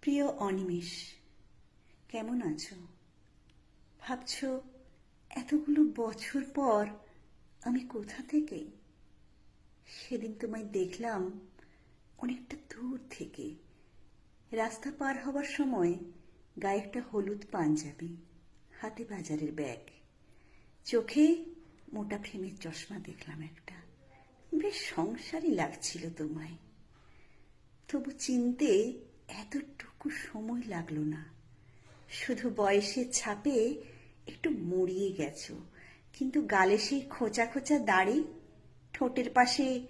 প্রিয় অনিমেষ, কেমন আছো? ভাবছ, এতগুলো বছর পর আমি কোথা থেকে? সেদিন তোমায় দেখলাম অনেকটা দূর থেকে। রাস্তা পার হবার সময় গায়ে একটা হলুদ পাঞ্জাবি, হাতে বাজারের ব্যাগ। চোখে মোটা ফ্রেমের চশমা দেখলাম একটা। বেশ সংসারই লাগছিল তোমায়। তবু চিনতে এতটুকু সময় লাগল না। শুধু বয়সের ছাপে একটু মরিয়ে গেছো, কিন্তু গালে সেই খোঁচা খোঁচা দাড়ি, ঠোঁটের পাশে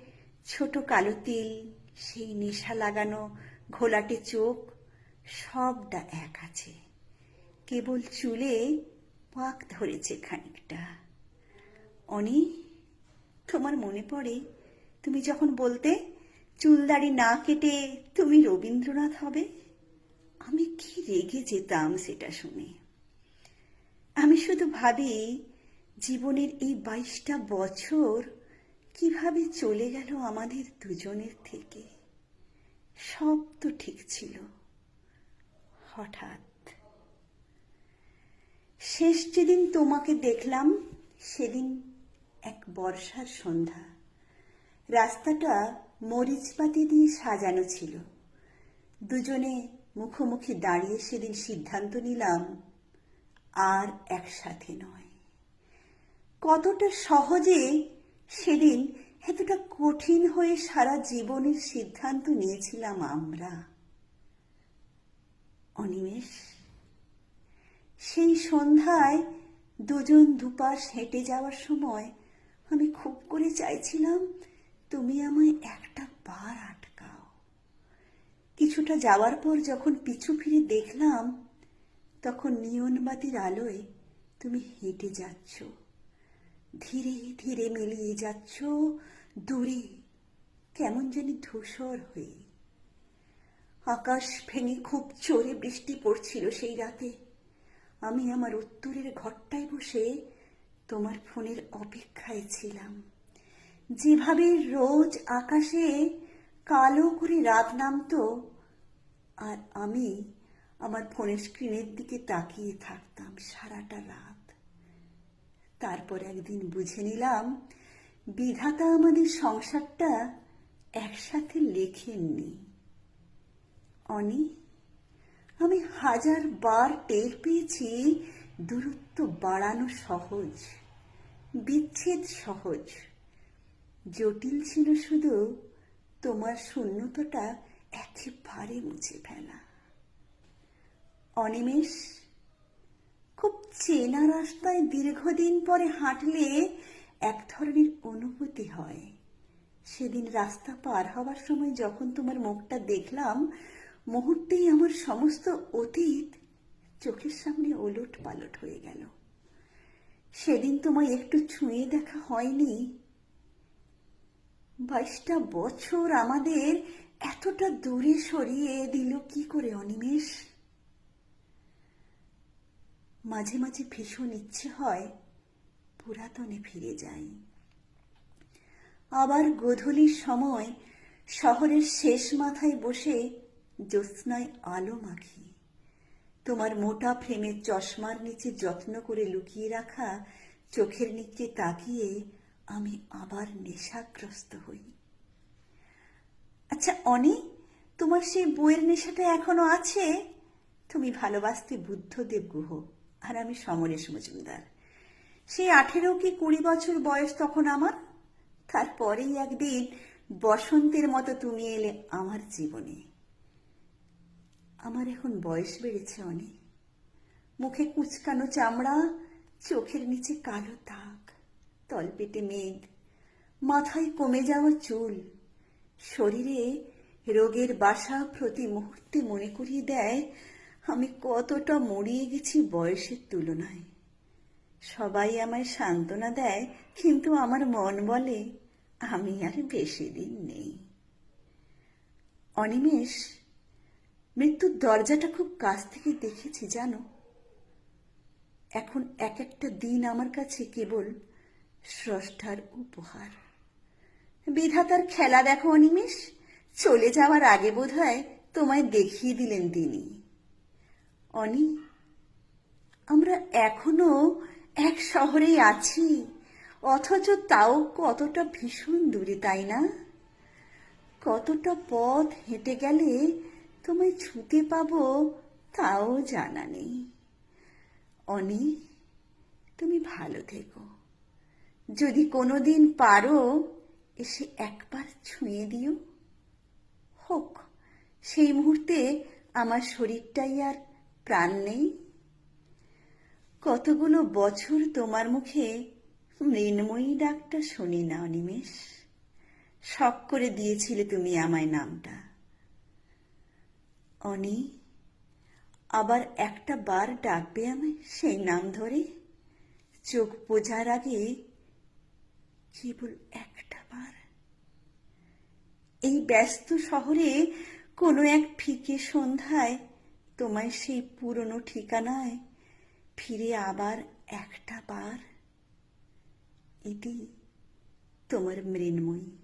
ছোট কালো তিল, সেই নেশা লাগানো ঘোলাটে চোখ, সবটা এক আছে। কেবল চুলে পাক ধরেছে খানিকটা। অনি, তোমার মনে পড়ে, তুমি যখন বলতে চুলদাড়ি না কেটে তুমি রবীন্দ্রনাথ হবে? আমি কি রেগে যেতাম সেটা শুনে? আমি শুধু ভাবি, জীবনের এই বাইশটা বছর কীভাবে চলে গেল আমাদের দুজনের থেকে? সব তো ঠিক ছিল, হঠাৎ। শেষ যেদিন তোমাকে দেখলাম, সেদিন এক বর্ষার সন্ধ্যা। রাস্তাটা মরিচপাতি দিয়ে সাজানো ছিল। দুজনে মুখোমুখি দাঁড়িয়ে সেদিন সিদ্ধান্ত নিলাম, আর একসাথে নয়। কতটা সহজে সেদিন এতটা কঠিন হয়ে সারা জীবনের সিদ্ধান্ত নিয়েছিলাম আমরা। অনিমেষ, সেই সন্ধ্যায় দুজন দুপাশ হেঁটে যাওয়ার সময় আমি খুব করে চাইছিলাম, তুমি আমায় একটা বার আটকাও। কিছুটা যাওয়ার পর যখন পিছু ফিরে দেখলাম, তখন নিয়নবাতির আলোয় তুমি হেঁটে যাচ্ছ। ধীরে ধীরে মিলিয়ে যাচ্ছ, দূরে কেমন জানি ধূসর হয়ে। আকাশ ভেঙে খুব জোরে বৃষ্টি পড়ছিল সেই রাতে। আমি আমার উত্তরের ঘরটায় বসে তোমার ফোনের অপেক্ষায় ছিলাম। যেভাবে রোজ আকাশে কালো করে রাত নামতো, আর আমি আমার ফোনের স্ক্রিনের দিকে তাকিয়ে থাকতাম সারাটা রাত। তারপর একদিন বুঝে নিলাম, বিধাতা আমাদের সংসারটা একসাথে লেখেননি। অনি, আমি হাজার বার টের পেয়েছি, দূরত্ব বাড়ানো সহজ, বিচ্ছেদ সহজ, জটিল ছিল শুধু তোমার শূন্যতাটা একেবারে মুছে ফেলা। অনিমেষ, খুব চেনা রাস্তায় দীর্ঘদিন পরে হাঁটলে এক ধরনের অনুভূতি হয়। সেদিন রাস্তা পার হওয়ার সময় যখন তোমার মুখটা দেখলাম, মুহূর্তেই আমার সমস্ত অতীত চোখের সামনে ওলট পালট হয়ে গেল। সেদিন তোমায় একটু ছুঁয়ে দেখা হয়নি বাইশটা বছর আমাদের এতটা দূরে সরিয়ে দিল, কি করে অনিমেষ? মাঝে মাঝে ভীষণ ইচ্ছে হয় পুরাতনে ফিরে যাই। আবার গোধূলির সময় শহরের শেষ মাথায় বসে জ্যোৎস্নায় আলো মাখি। তোমার মোটা ফ্রেমের চশমার নিচে যত্ন করে লুকিয়ে রাখা চোখের নিচে তাকিয়ে আমি আবার নেশাগ্রস্ত হই। আচ্ছা অনি, তোমার সেই বইয়ের নেশাটা এখনও আছে? তুমি ভালোবাসতে বুদ্ধদেব গুহ, আর আমি সমরেশ মজুমদার। সেই আঠেরো কি কুড়ি বছর বয়স তখন আমার? তারপরেই একদিন বসন্তের মতো তুমি এলে আমার জীবনে। আমার এখন বয়স বেড়েছে অনেক মুখে কুচকানো চামড়া, চোখের নিচে কালো দাগ। তলপেটে মেঘ। মাথায় কমে যাওয়া চুল। শরীরে রোগের বাসা প্রতি মুহূর্তে মনে করিয়ে দেয়, আমি কতটা মরিয়ে গেছি বয়সের তুলনায়। সবাই আমায় সান্ত্বনা দেয়, কিন্তু আমার মন বলে, আমি আর বেশি দিন নেই। অনিমেষ, মৃত্যুর দরজাটা খুব কাছ থেকে দেখেছি, জানো? এখন এক একটা দিন আমার কাছে কেবল স্রষ্টার উপহার। বিধাতার খেলা দেখো অনিমেষ, চলে যাওয়ার আগে বোধ তোমায় দেখিয়ে দিলেন তিনি। অনি, আমরা এখনও এক শহরেই আছি, অথচ তাও কতটা ভীষণ দূরে, তাই না? কতটা পথ হেঁটে গেলে তোমায় ছুতে পাবো তাও জানা নেই। অনি, তুমি ভালো থেকো। যদি কোনোদিন পারো, এসে একবার ছুঁয়ে দিও। হোক, সেই মুহূর্তে আমার শরীরটাই আর প্রাণ নেই। কতগুলো বছর তোমার মুখে মৃন্ময়ী ডাকটা শুনি না অনিমেষ শখ করে দিয়েছিলে তুমি আমায় নামটা। অনি, আবার একটা বার ডাকবে আমায় সেই নাম ধরে? চোখ বোঝার আগে কেবল একটা বার। এই ব্যস্ত শহরে কোনো এক ফিকে সন্ধ্যায় তোমায় সেই পুরনো ঠিকানায় ফিরে আবার একটা বার। এটি তোমার মৃন্ময়ী।